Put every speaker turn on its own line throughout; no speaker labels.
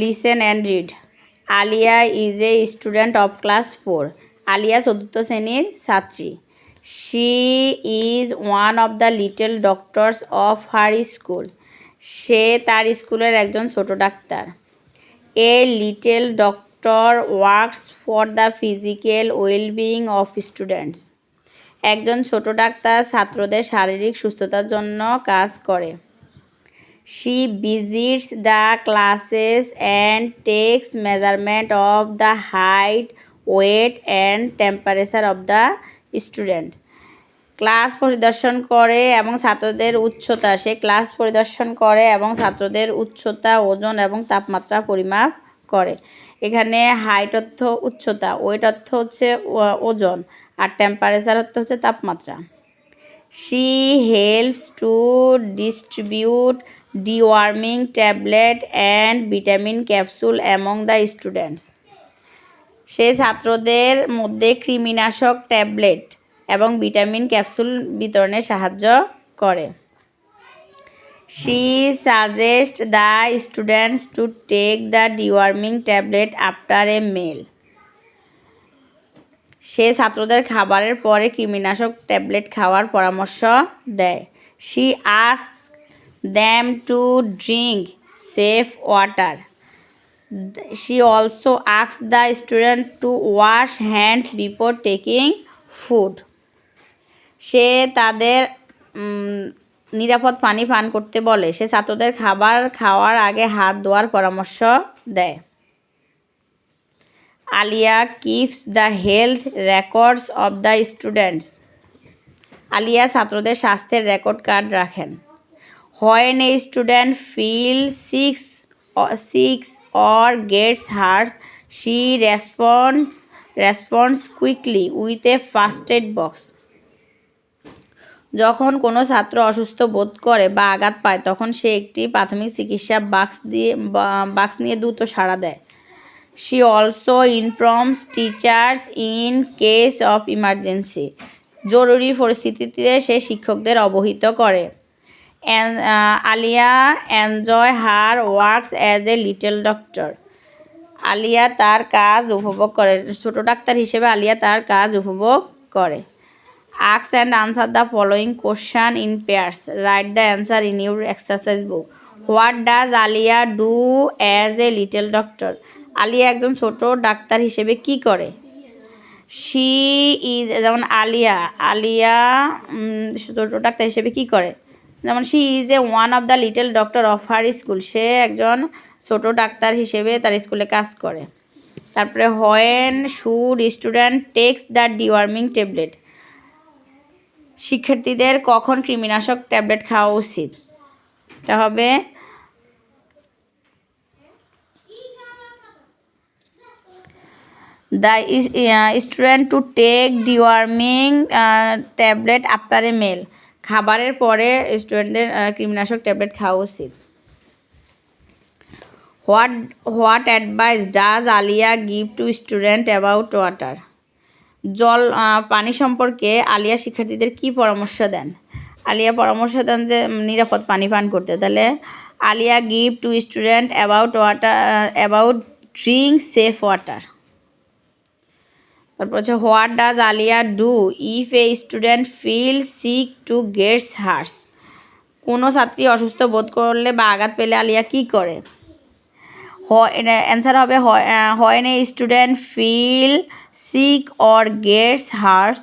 Listen and read Alia is a student of class four Alia চতুর্থ শ্রেণির ছাত্রী। She is one of the little doctors of her school সে তার স্কুলের একজন ছোট doctor. A little doctor works for the physical wellbeing of students একজন ছোট ডাক্তার ছাত্রদের শারীরিক সুস্থতার জন্য কাজ করে। She visits the classes and takes measurement of the height weight and temperature of the student class পরিদর্শন করে এবং ছাত্রদের উচ্চতা। সে ক্লাস পরিদর্শন করে এবং ছাত্রদের উচ্চতা, ওজন এবং তাপমাত্রা পরিমাপ করে। এখানে হাইট অর্থ উচ্চতা ওয়েট অর্থ হচ্ছে ওজন, আর টেম্পারেচার অর্থ হচ্ছে তাপমাত্রা। She helps to distribute deworming tablet and vitamin capsule among the students সে ছাত্রদের মধ্যে কৃমিনাশক ট্যাবলেট এবং ভিটামিন ক্যাপসুল বিতরণে সাহায্য করে। She suggest the students to take the deworming tablet after a meal সে ছাত্রদের খাবারের পরে কৃমিনাশক ট্যাবলেট খাওয়ার পরামর্শ দেয়। She ask them to drink safe water she also asks the student to wash hands before taking food. সে তাদের নিরাপদ পানি পান করতে বলে। সে ছাত্রদের খাবার খাওয়ার আগে হাত ধোয়ার পরামর্শ দেয়। Aliya keeps the health records of the students Aliya ছাত্রদের স্বাস্থ্যের রেকর্ড কার্ড রাখেন। A student feels sick or sick or gets hurt, she respond, responds quickly with a first aid box. যখন কোনো ছাত্র অসুস্থ বোধ করে বা আঘাত পায়, তখন সে একটি প্রাথমিক চিকিৎসা বাক্স দিয়ে বাক্স নিয়ে দ্রুত সাড়া দেয়। She also informs teachers in case of emergency জরুরি পরিস্থিতিতে সে শিক্ষকদের অবহিত করে। And uh, Aliya enjoy her works as a little doctor Aliya তার কাজ উপভোগ করে। ছোট ডাক্তার হিসেবে আলিয়া তার কাজ উপভোগ করে। আক্স and answer the following question in pairs write the answer in your exercise book what does Aliya do as a little doctor Aliya একজন ছোট ডাক্তার হিসেবে কি করে? শি ইজ যেমন আলিয়া আলিয়া ছোট ডাক্তার হিসেবে কি করে? যেমন she is a one of the little doctor of her school সে একজন ছোট ডাক্তার হিসেবে তার স্কুলে কাজ করে। তারপরে when should student takes the deworming tablet শিক্ষার্থীদের কখন কৃমিনাশক ট্যাবলেট খাওয়া উচিত? এটা হবে the student to take deworming tablet after a meal খাবারের পরে স্টুডেন্টদের কৃমিনাশক ট্যাবলেট খাওয়া উচিত। What what advice does Aliya give to student about water জল পানি সম্পর্কে আলিয়া শিক্ষার্থীদের কি পরামর্শ দেন? আলিয়া পরামর্শ দেন যে নিরাপদ পানি পান করতে। তাহলে Aliya give to student about water about drink safe water তারপর হচ্ছে, what does Aliya do if a student feel sick to gets hurts? কোনো ছাত্রী অসুস্থ বোধ করলে বা আঘাত পেলে আলিয়া কি করে? অ্যান্সার হবে হয় a student feel sick or gets hurts,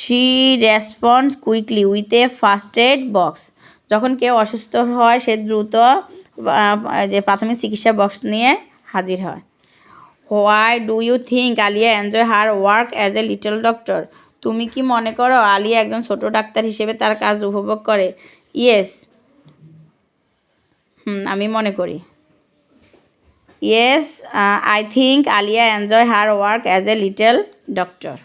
she response quickly with a first aid box. যখন কেউ অসুস্থ হয়, সে দ্রুত যে প্রাথমিক চিকিৎসা বক্স নিয়ে হাজির হয়। Why do you think Aliya enjoy her work as a little doctor? তুমি কি মনে করো আলিয়া একজন ছোট ডাক্তার হিসেবে তার কাজ উপভোগ করে? ইয়েস। হুম, আমি মনে করি। Yes I think Aliya enjoy her work as a little doctor.